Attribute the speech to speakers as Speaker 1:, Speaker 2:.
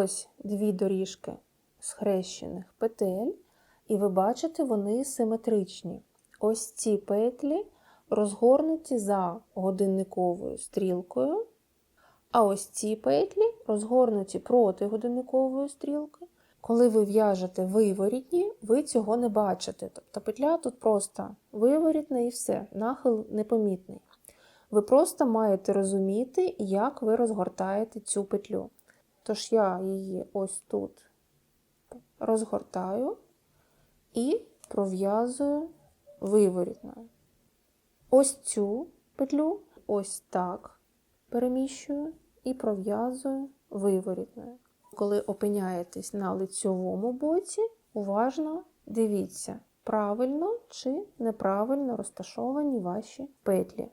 Speaker 1: ось дві доріжки схрещених петель, і ви бачите, вони симетричні. Ось ці петлі розгорнуті за годинниковою стрілкою, а ось ці петлі розгорнуті проти годинникової стрілки. Коли ви в'яжете виворітні, ви цього не бачите. Тобто петля тут просто виворітна і все, нахил непомітний. Ви просто маєте розуміти, як ви розгортаєте цю петлю. Тож я її ось тут розгортаю і пров'язую виворітною. Ось цю петлю ось так переміщую і пров'язую виворітною. Коли опиняєтесь на лицьовому боці, уважно дивіться, правильно чи неправильно розташовані ваші петлі.